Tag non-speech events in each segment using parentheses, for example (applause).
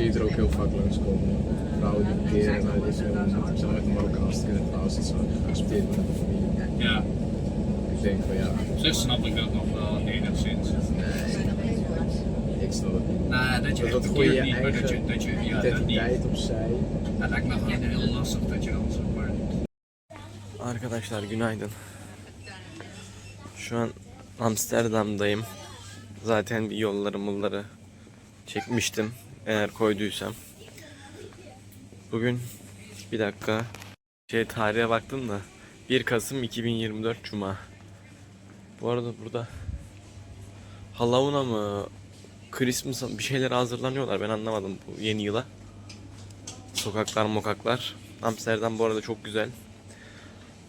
zie je er ook heel vaak langskomen. Vrouwen die parkeren naar dit zijn dan met een Marokkaanse het huis dat ze geaccepteerd worden door de familie. Ja, Ik denk van ja, zich snap ik dat nog wel enigszins. ik snap het niet. Nou, dat je Dat dat verkeerd niet, maar dat je, dat je ja, dat. Identiteit opzij. Dat lijkt me gewoon heel lastig dat je dan zeg maar. Arkadaşlar günaydın. Şu an Amsterdam'dayım. Zaten bir yolları mulları çekmiştim eğer koyduysam. Bugün bir dakika şey tarihe baktım da 1 Kasım 2024 Cuma. Bu arada burada Halloween'a mı Christmas'a bir şeyler hazırlanıyorlar ben anlamadım bu yeni yıla. Sokaklar mokaklar. Amsterdam bu arada çok güzel.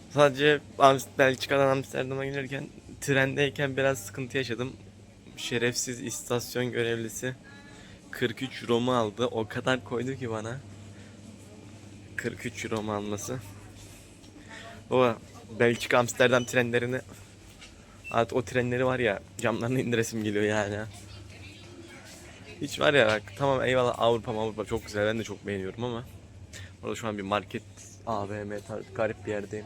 Sadece Belçika'dan Amsterdam'a gelirken trendeyken biraz sıkıntı yaşadım. Şerefsiz istasyon görevlisi 43 euro mu aldı? O kadar koydu ki bana. 43 euro mu alması? O Belçika Amsterdam trenlerini artık o trenleri var ya camlarını indiresim geliyor yani. Hiç var ya bak tamam eyvallah Avrupa Avrupa çok güzel ben de çok beğeniyorum ama Orada şu an bir market AVM tarzı garip bir yerdeyim.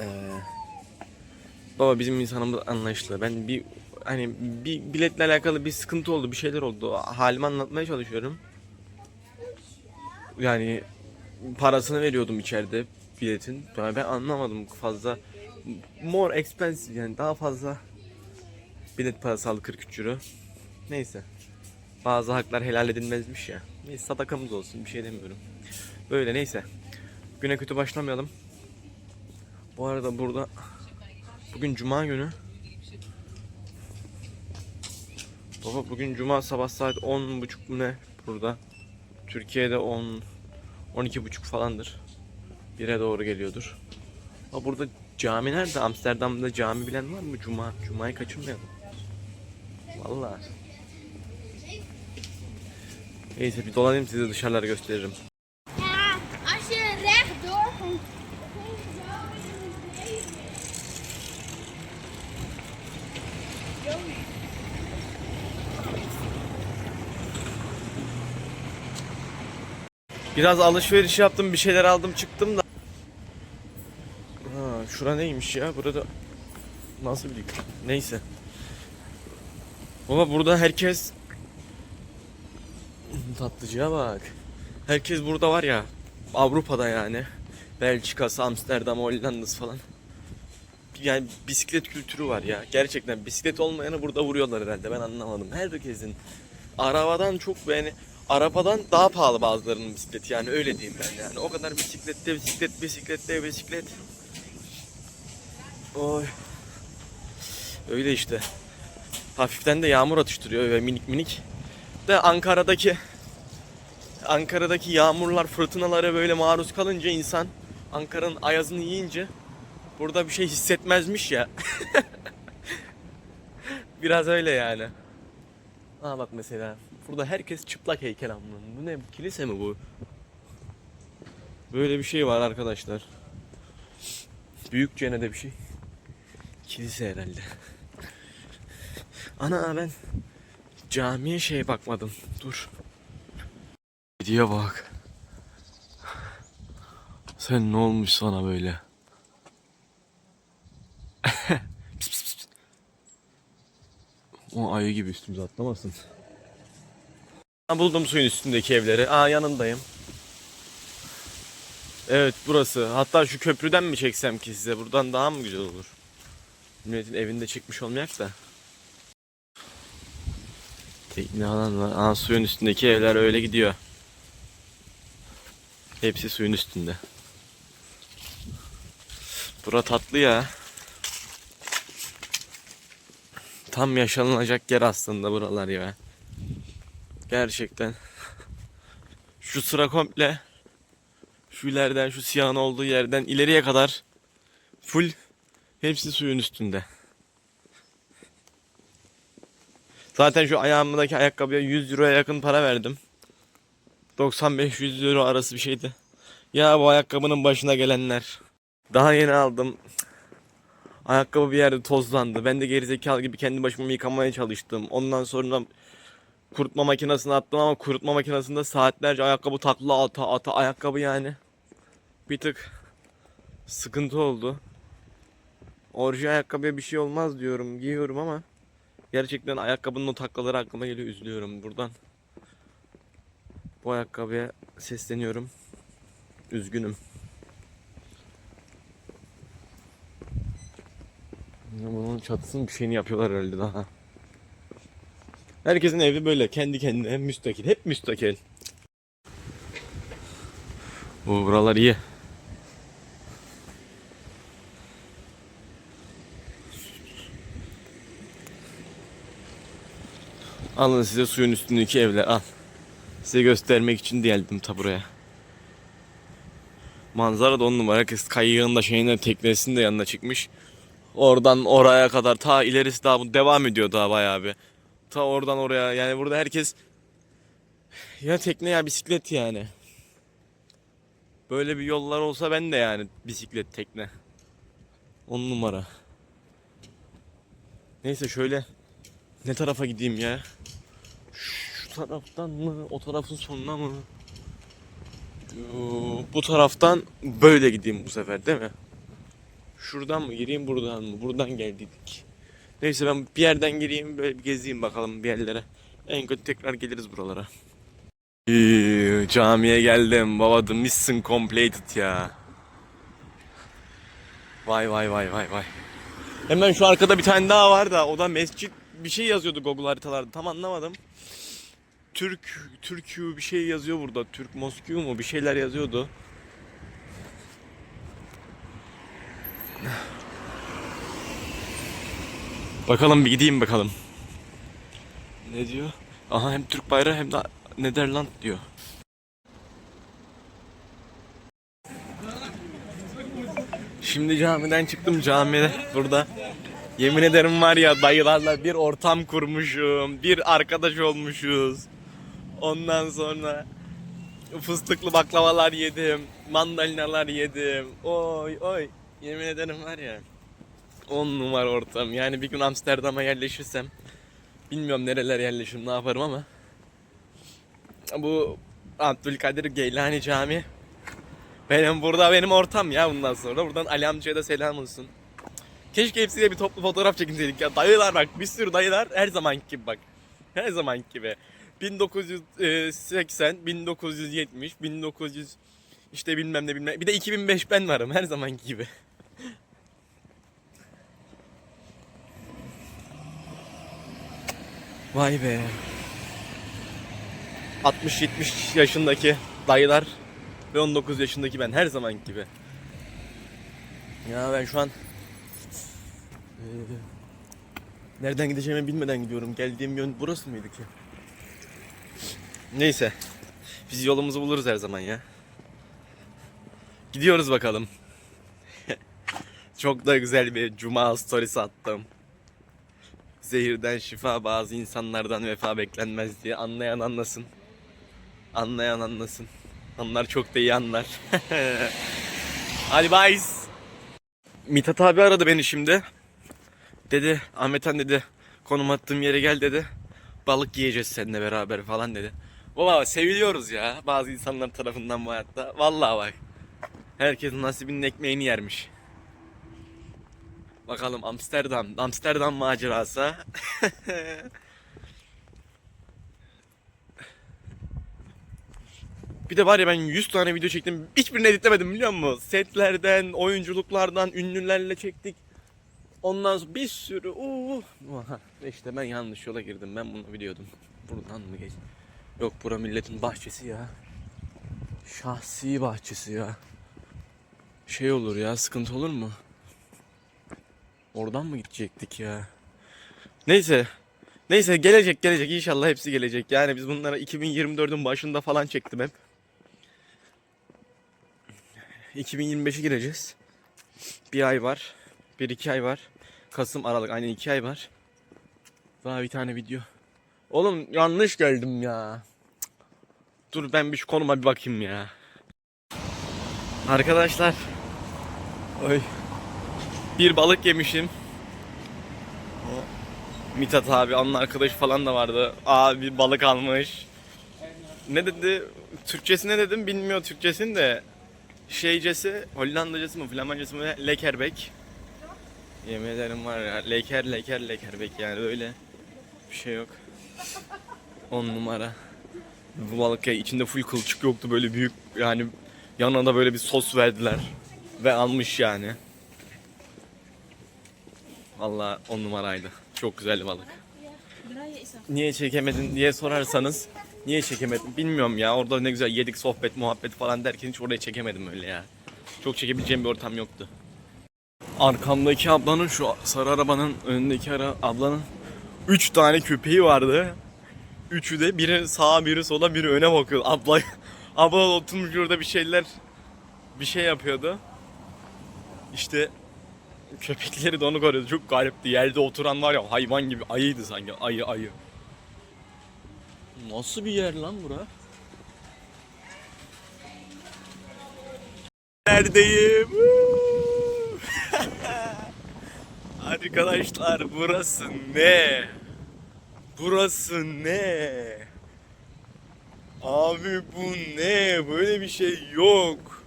Ee, baba bizim insanımız anlayışlı. Ben bir hani bir biletle alakalı bir sıkıntı oldu, bir şeyler oldu. Halimi anlatmaya çalışıyorum. Yani parasını veriyordum içeride biletin. Yani ben anlamadım fazla. More expensive yani daha fazla bilet parası aldı 43 euro. Neyse. Bazı haklar helal edilmezmiş ya. Neyse sadakamız olsun bir şey demiyorum. Böyle neyse. Güne kötü başlamayalım. Bu arada burada bugün cuma günü. Baba bugün cuma sabah saat 10.30 mu ne burada. Türkiye'de 10 12.30 falandır. 1'e doğru geliyordur. Ha burada cami nerede? Amsterdam'da cami bilen var mı? Cuma. Cuma'yı kaçırmayalım. Vallahi. Neyse bir dolanayım size dışarıları gösteririm. Ja, als je rechtdoor komt. Biraz alışveriş yaptım, bir şeyler aldım, çıktım da. Ha, şura neymiş ya? Burada nasıl bir Neyse. Baba burada herkes tatlıcıya bak. Herkes burada var ya. Avrupa'da yani. Belçika'sı, Amsterdam, Hollanda'sı falan. Yani bisiklet kültürü var ya. Gerçekten bisiklet olmayanı burada vuruyorlar herhalde. Ben anlamadım. Herkesin arabadan çok yani arabadan daha pahalı bazılarının bisikleti yani öyle diyeyim ben yani. O kadar bisiklette bisiklet, bisiklette bisiklet. Oy. Öyle işte. Hafiften de yağmur atıştırıyor ve minik minik. De Ankara'daki Ankara'daki yağmurlar, fırtınalara böyle maruz kalınca insan Ankara'nın ayazını yiyince burada bir şey hissetmezmiş ya. (laughs) Biraz öyle yani. Aa bak mesela burada herkes çıplak heykel amına. Bu ne? Kilise mi bu? Böyle bir şey var arkadaşlar. Büyükçe ne de bir şey. Kilise herhalde. Ana ben camiye şey bakmadım. Dur. Hediye bak. Sen ne olmuş sana böyle? (laughs) O ayı gibi üstümüze atlamasın. Ha, Buldum suyun üstündeki evleri. Aa yanındayım. Evet burası. Hatta şu köprüden mi çeksem ki size? Buradan daha mı güzel olur? Milletin evinde çekmiş olmayak da. Tekne alan var. Aa suyun üstündeki evler öyle gidiyor. Hepsi suyun üstünde. Bura tatlı ya. Tam yaşanılacak yer aslında buralar ya. Gerçekten. Şu sıra komple şu ileriden şu siyahın olduğu yerden ileriye kadar full hepsi suyun üstünde. Zaten şu ayağımdaki ayakkabıya 100 euroya yakın para verdim. 95-100 euro arası bir şeydi. Ya bu ayakkabının başına gelenler. Daha yeni aldım. Ayakkabı bir yerde tozlandı. Ben de gerizekalı gibi kendi başıma yıkamaya çalıştım. Ondan sonra kurutma makinesine attım ama kurutma makinesinde saatlerce ayakkabı takla ata ata ayakkabı yani. Bir tık sıkıntı oldu. Orijinal ayakkabıya bir şey olmaz diyorum giyiyorum ama gerçekten ayakkabının o taklaları aklıma geliyor üzülüyorum buradan. Bu ayakkabıya sesleniyorum. Üzgünüm. Bunun çatısının bir şeyini yapıyorlar herhalde daha. Herkesin evi böyle kendi kendine müstakil. Hep müstakil. Bu buralar iyi. Alın size suyun üstündeki evler al. Size göstermek için geldim ta buraya. Manzara da on numara. Herkes kayığın da şeyine teknesinin de yanına çıkmış. Oradan oraya kadar ta ilerisi daha bu devam ediyor daha bayağı bir. Ta oradan oraya yani burada herkes ya tekne ya bisiklet yani. Böyle bir yollar olsa ben de yani bisiklet tekne. On numara. Neyse şöyle ne tarafa gideyim ya? Şu taraftan mı? O tarafın sonuna mı? Bu taraftan böyle gideyim bu sefer değil mi? Şuradan mı gireyim buradan mı? Buradan geldiydik. Neyse ben bir yerden gireyim böyle bir gezeyim bakalım bir yerlere. En kötü tekrar geliriz buralara. Camiye geldim. Baba the mission completed ya. Vay vay vay vay vay. Hemen şu arkada bir tane daha var da o da mescit bir şey yazıyordu Google haritalarda tam anlamadım. Türk Türkü bir şey yazıyor burada. Türk Moskü mu bir şeyler yazıyordu. Bakalım bir gideyim bakalım. Ne diyor? Aha hem Türk bayrağı hem de Nederland diyor. Şimdi camiden çıktım camide burada. Yemin ederim var ya dayılarla bir ortam kurmuşum. Bir arkadaş olmuşuz. Ondan sonra fıstıklı baklavalar yedim. Mandalinalar yedim. Oy oy. Yemin ederim var ya. 10 numara ortam. Yani bir gün Amsterdam'a yerleşirsem bilmiyorum nereler yerleşirim ne yaparım ama bu Abdülkadir Geylani Camii benim burada benim ortam ya bundan sonra. Buradan Ali amcaya da selam olsun. Keşke hepsiyle bir toplu fotoğraf çekinseydik ya. Dayılar bak bir sürü dayılar her zamanki gibi bak. Her zamanki gibi. 1980, 1970, 1900 işte bilmem ne bilmem. Bir de 2005 ben varım her zamanki gibi. Vay be. 60-70 yaşındaki dayılar ve 19 yaşındaki ben her zaman gibi. Ya ben şu an eee, nereden gideceğimi bilmeden gidiyorum. Geldiğim yön burası mıydı ki? Neyse. Biz yolumuzu buluruz her zaman ya. Gidiyoruz bakalım. (laughs) Çok da güzel bir cuma storysi attım. Zehirden şifa bazı insanlardan vefa beklenmez diye anlayan anlasın. Anlayan anlasın. Onlar çok da iyi anlar. (laughs) Hadi bye. Mithat abi aradı beni şimdi. Dedi Ahmet Han dedi konum attığım yere gel dedi. Balık yiyeceğiz seninle beraber falan dedi. Baba seviliyoruz ya bazı insanlar tarafından bu hayatta. Vallahi bak. Herkesin nasibinin ekmeğini yermiş. Bakalım Amsterdam, Amsterdam macerası. (laughs) Bir de var ya ben 100 tane video çektim. Hiçbirini editlemedim biliyor musun? Setlerden, oyunculuklardan, ünlülerle çektik. Ondan sonra bir sürü uuu. Aha, işte ben yanlış yola girdim. Ben bunu biliyordum. Buradan mı geç? Yok bura milletin bahçesi ya. Şahsi bahçesi ya. Şey olur ya sıkıntı olur mu? Oradan mı gidecektik ya? Neyse. Neyse gelecek gelecek inşallah hepsi gelecek. Yani biz bunlara 2024'ün başında falan çektim hep. 2025'e gireceğiz. Bir ay var. Bir iki ay var. Kasım Aralık aynen iki ay var. Daha bir tane video. Oğlum yanlış geldim ya. Dur ben bir şu konuma bir bakayım ya. Arkadaşlar. Oy. Bir balık yemişim. Mithat abi, onun arkadaşı falan da vardı. Abi balık almış. Ne dedi? Türkçesi ne dedim bilmiyor Türkçesini de. Şeycesi, Hollandacası mı, Flamancası mı? Lekerbek. Yemin ederim var ya, leker leker lekerbek yani öyle bir şey yok. 10 numara. Bu balık ya içinde full kılçık yoktu böyle büyük yani yanına da böyle bir sos verdiler. Ve almış yani. Vallahi 10 numaraydı. Çok güzel balık. Niye çekemedin diye sorarsanız niye çekemedim bilmiyorum ya. Orada ne güzel yedik sohbet muhabbet falan derken hiç oraya çekemedim öyle ya. Çok çekebileceğim bir ortam yoktu. Arkamdaki ablanın şu sarı arabanın önündeki ara ablanın 3 tane köpeği vardı. Üçü de biri sağa biri sola biri öne bakıyor. Abla abla oturmuş orada bir şeyler bir şey yapıyordu. İşte köpekleri de onu koruyordu. Çok garipti. Yerde oturan var ya hayvan gibi ayıydı sanki. Ayı ayı. Nasıl bir yer lan bura? Neredeyim? (laughs) Arkadaşlar burası ne? Burası ne? Abi bu ne? Böyle bir şey yok.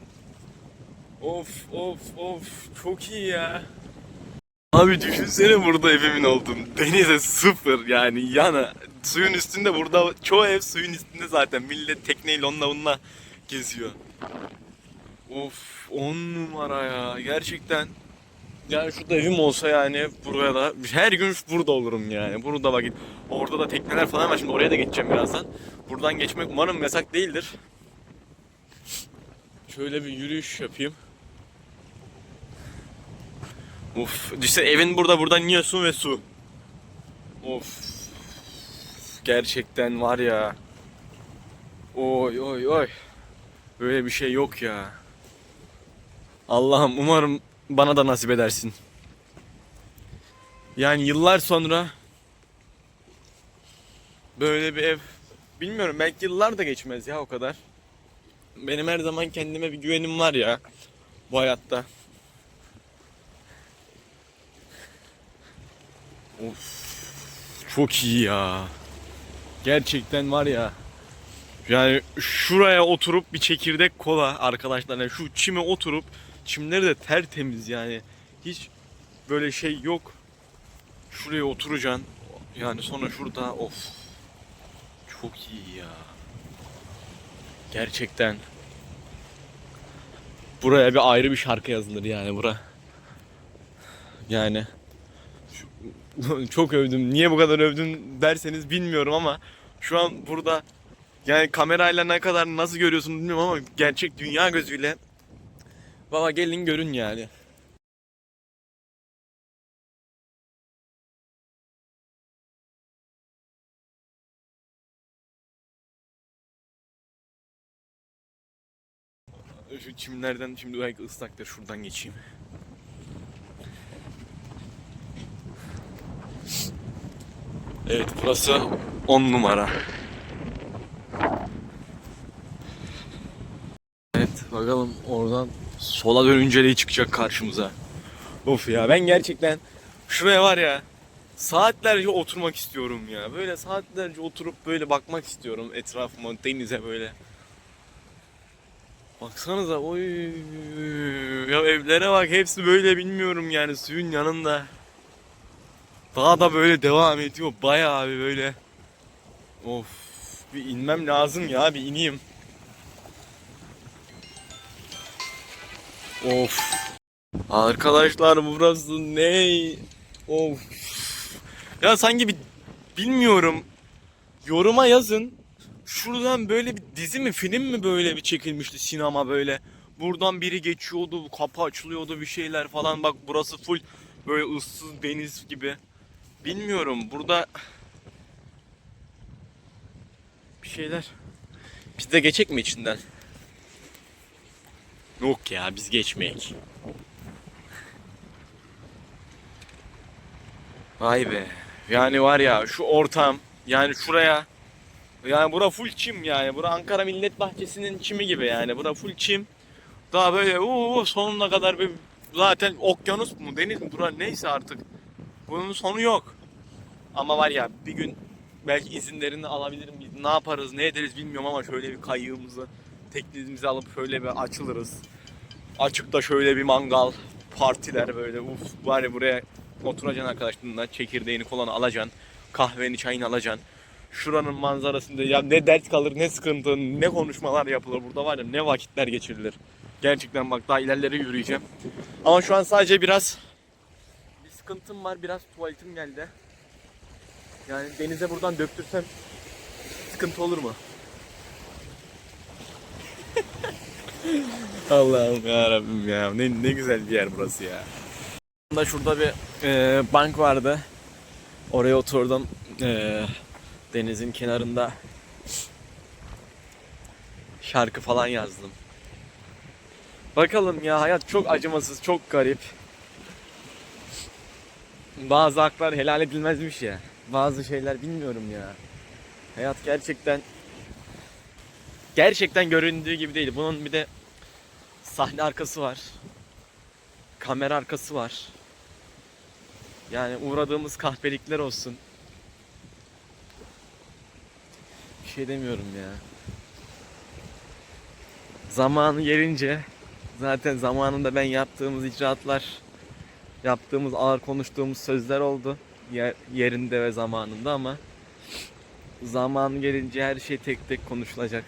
Of of of çok iyi ya. Abi düşünsene burada evimin olduğunu. Denize sıfır yani yana. Suyun üstünde burada çoğu ev suyun üstünde zaten. Millet tekneyle onunla bununla geziyor. Of on numara ya gerçekten. Yani şurada evim olsa yani buraya da her gün burada olurum yani. Burada vakit. Orada da tekneler falan var. Şimdi oraya da geçeceğim birazdan. Buradan geçmek umarım yasak değildir. Şöyle bir yürüyüş yapayım. Uf, işte evin burada buradan iniyorsun ve su. Of. Gerçekten var ya. Oy oy oy. Böyle bir şey yok ya. Allah'ım umarım bana da nasip edersin. Yani yıllar sonra böyle bir ev bilmiyorum belki yıllar da geçmez ya o kadar. Benim her zaman kendime bir güvenim var ya bu hayatta. Of çok iyi ya. Gerçekten var ya. Yani şuraya oturup bir çekirdek kola arkadaşlar. Yani şu çime oturup çimleri de tertemiz yani. Hiç böyle şey yok. Şuraya oturacaksın. Yani sonra şurada of. Çok iyi ya. Gerçekten. Buraya bir ayrı bir şarkı yazılır yani bura. Yani çok övdüm. Niye bu kadar övdüm derseniz bilmiyorum ama şu an burada yani kamerayla ne kadar nasıl görüyorsun bilmiyorum ama gerçek dünya gözüyle Baba gelin görün yani. Şu çimlerden şimdi belki ıslaktır şuradan geçeyim. Evet burası 10 numara. Evet bakalım oradan sola dönünce ne çıkacak karşımıza. Of ya ben gerçekten şuraya var ya saatlerce oturmak istiyorum ya. Böyle saatlerce oturup böyle bakmak istiyorum etrafıma denize böyle. Baksanıza oy ya evlere bak hepsi böyle bilmiyorum yani suyun yanında. Daha da böyle devam ediyor bayağı bir böyle. Of bir inmem lazım ya bir ineyim. Of. Arkadaşlar burası ne? Of. Ya sanki bir bilmiyorum. Yoruma yazın. Şuradan böyle bir dizi mi film mi böyle bir çekilmişti sinema böyle. Buradan biri geçiyordu, kapı açılıyordu bir şeyler falan. Bak burası full böyle ıssız deniz gibi. Bilmiyorum burada bir şeyler. Biz de geçecek mi içinden? Yok ya biz geçmeyek. Vay be. Yani var ya şu ortam yani şuraya yani bura full çim yani. Bura Ankara Millet Bahçesi'nin çimi gibi yani. Bura full çim. Daha böyle uuu sonuna kadar bir zaten okyanus mu deniz mi bura neyse artık. Bunun sonu yok. Ama var ya bir gün belki izinlerini alabilirim. Ne yaparız, ne ederiz bilmiyorum ama şöyle bir kayığımızı, teknemizi alıp şöyle bir açılırız. Açıkta şöyle bir mangal, partiler böyle uf ya buraya oturacaksın arkadaşlarınla çekirdeğini kolanı alacaksın. Kahveni çayını alacaksın. Şuranın manzarasında ya ne dert kalır ne sıkıntı ne konuşmalar yapılır burada var ya ne vakitler geçirilir. Gerçekten bak daha ilerlere yürüyeceğim. Ama şu an sadece biraz bir sıkıntım var biraz tuvaletim geldi. Yani denize buradan döktürsem sıkıntı olur mu? (laughs) Allah'ım ya Rabbim ya. Ne, ne güzel bir yer burası ya. Da şurada bir e, bank vardı. Oraya oturdum. E, denizin kenarında şarkı falan yazdım. Bakalım ya hayat çok acımasız, çok garip. Bazı haklar helal edilmezmiş ya. Bazı şeyler bilmiyorum ya. Hayat gerçekten gerçekten göründüğü gibi değil. Bunun bir de sahne arkası var. Kamera arkası var. Yani uğradığımız kahpelikler olsun. Bir şey demiyorum ya. Zamanı gelince zaten zamanında ben yaptığımız icraatlar, yaptığımız ağır konuştuğumuz sözler oldu. Yer- yerinde ve zamanında ama zamanı gelince her şey tek tek konuşulacak.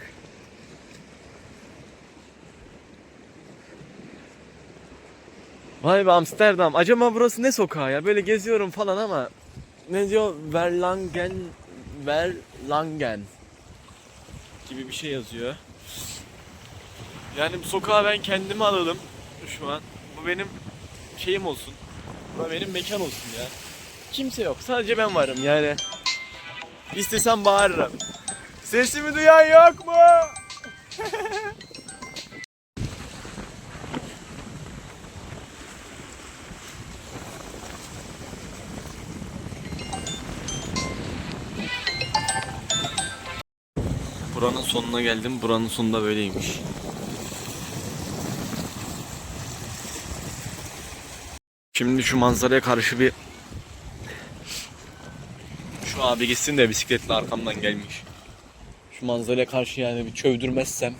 Vay be Amsterdam. Acaba burası ne sokağı ya? Böyle geziyorum falan ama ne diyor? Verlangen Verlangen gibi bir şey yazıyor. Yani bu sokağa ben kendimi alalım şu an. Bu benim şeyim olsun. Bu benim mekan olsun ya. Kimse yok. Sadece ben varım yani. İstesem bağırırım. Sesimi duyan yok mu? Buranın sonuna geldim. Buranın sonunda böyleymiş. Şimdi şu manzaraya karşı bir şu abi gitsin de bisikletle arkamdan gelmiş. Şu manzaraya karşı yani bir çövdürmezsem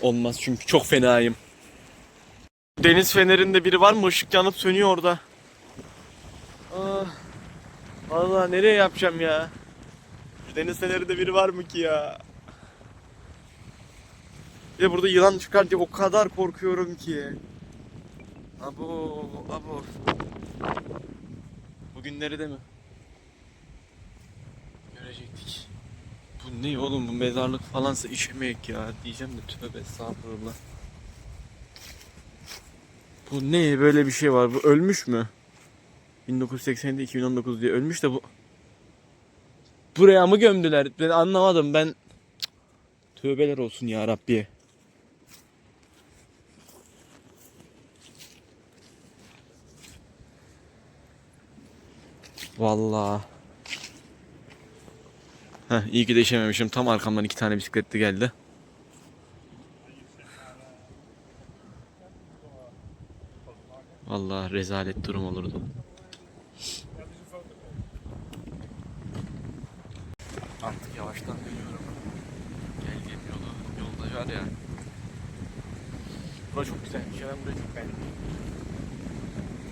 olmaz çünkü çok fenayım. Deniz fenerinde biri var mı? Işık yanıp sönüyor orada. Ah, vallahi nereye yapacağım ya? Şu deniz fenerinde biri var mı ki ya? De burada yılan çıkar diye o kadar korkuyorum ki. Abo, abo. Bugünleri de mi? Görecektik. Bu ne oğlum bu mezarlık falansa işemek ya diyeceğim de tövbe estağfurullah. Bu ne böyle bir şey var bu ölmüş mü? 1980'de 2019 diye ölmüş de bu Buraya mı gömdüler? Ben anlamadım ben. Tövbeler olsun ya Rabbi. Vallahi. Heh, iyi ki değişememişim. Tam arkamdan iki tane bisikletli geldi. Vallahi rezalet durum olurdu. Artık yavaştan dönüyorum. Geldiğim yolu, yolda var ya. Bura çok güzelmiş ya ben burayı çok beğendim.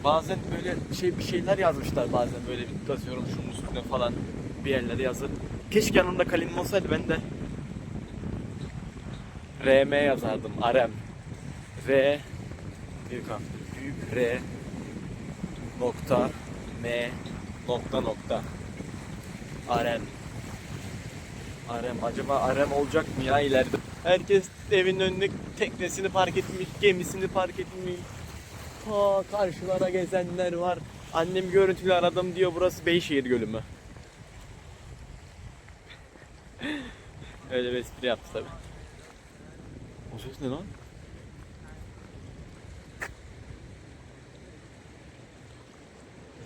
Bazen böyle şey bir şeyler yazmışlar bazen böyle bir atıyorum şunun üstüne falan bir yerlere yazıp. Keşke yanımda kalemim olsaydı ben de RM yazardım. RM. R büyük harf. Büyük R nokta M nokta nokta. RM. Arem acaba Arem olacak mı ya ileride? Herkes evin önüne teknesini park etmiş, gemisini park etmiş. Ha karşılara gezenler var. Annem görüntülü aradım diyor burası Beyşehir Gölü mü? (laughs) Öyle bir espri yaptı tabi. O ses ne lan?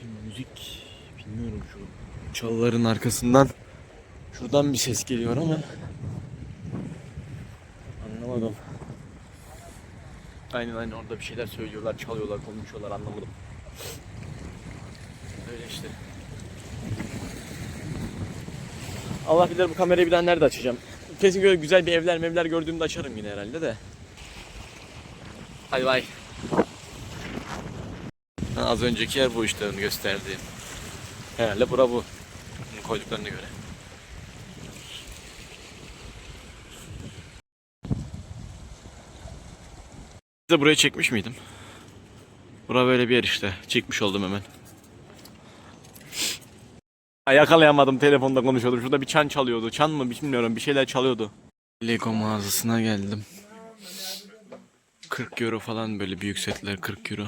Bir müzik bilmiyorum şu çalıların arkasından Şuradan bir ses geliyor ama anlamadım. Aynen aynen orada bir şeyler söylüyorlar, çalıyorlar, konuşuyorlar anlamadım. Öyle işte. Allah bilir bu kamerayı bir daha nerede açacağım. Kesin böyle güzel bir evler mevler gördüğümde açarım yine herhalde de. Hadi bay. Ha, az önceki yer bu işte onu gösterdi. Herhalde bura bu. Bunu koyduklarına göre. De buraya çekmiş miydim? Bura böyle bir yer işte. Çekmiş oldum hemen. Yakalayamadım telefonda konuşuyordum. Şurada bir çan çalıyordu. Çan mı bilmiyorum bir şeyler çalıyordu. Lego mağazasına geldim. 40 euro falan böyle büyük setler 40 euro.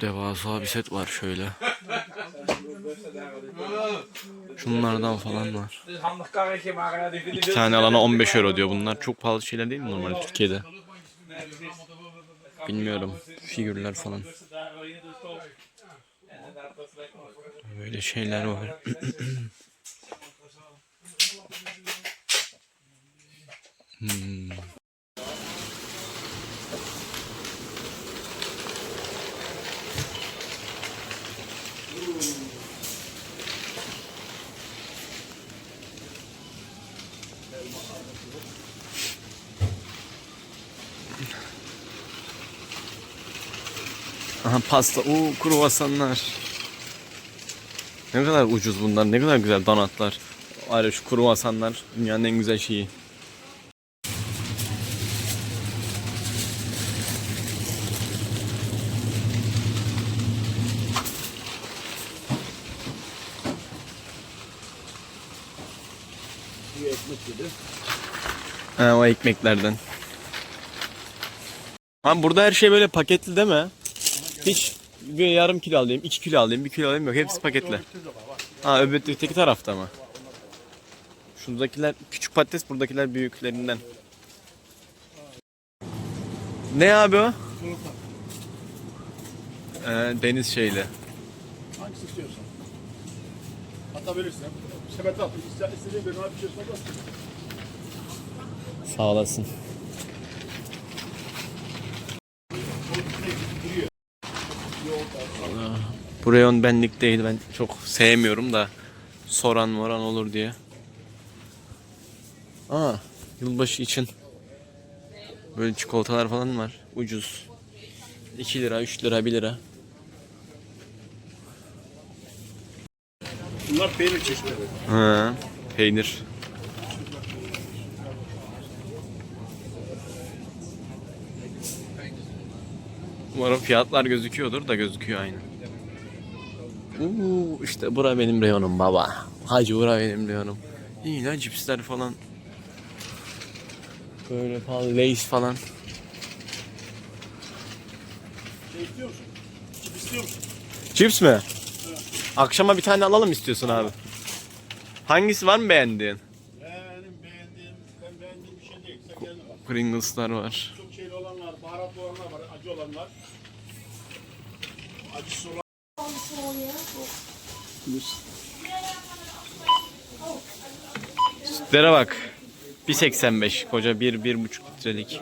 Devasa bir set var şöyle. Şunlardan falan var. İki tane alana 15 euro diyor. Bunlar çok pahalı şeyler değil mi normal Türkiye'de? Bilmiyorum. Figürler falan. Böyle şeyler var. (clears throat) Hmm. Aha pasta. Oo kruvasanlar. Ne kadar ucuz bunlar. Ne kadar güzel donatlar. Ya şu kruvasanlar dünyanın en güzel şeyi. Ha, o ekmeklerden. Abi burada her şey böyle paketli değil mi? Hiç bir yarım kilo alayım, iki kilo alayım, bir kilo alayım yok. Hepsi paketli. Ha öbürteki tarafta mı? Şuradakiler küçük patates, buradakiler büyüklerinden. Ne abi o? Ee, deniz şeyli. Hangisi istiyorsan. Atabilirsin. Sepete at. İste- İstediğin. Bir şey. Sağ olasın. Bu reyon benlik değil. Ben çok sevmiyorum da soran moran olur diye. Aa, yılbaşı için böyle çikolatalar falan var. Ucuz. 2 lira, 3 lira, 1 lira. Bunlar peynir çeşitleri. Ha, peynir. Umarım fiyatlar gözüküyordur da gözüküyor aynı. Uuu işte bura benim reyonum baba. Hacı bura benim reyonum. İyi lan cipsler falan. Böyle falan Lay's falan. Şey istiyor musun? Çip istiyor musun? Cips mi? Akşama bir tane alalım istiyorsun abi. Hangisi var mı beğendiğin? Benim beğendiğim, ben beğendiğim bir şey değil. Sen kendin bak. Pringles'lar var. Çok şeyli olanlar, baharatlı olanlar var, acı olanlar. Acısı olan Sütlere bak. 1.85 koca 1-1.5 litrelik.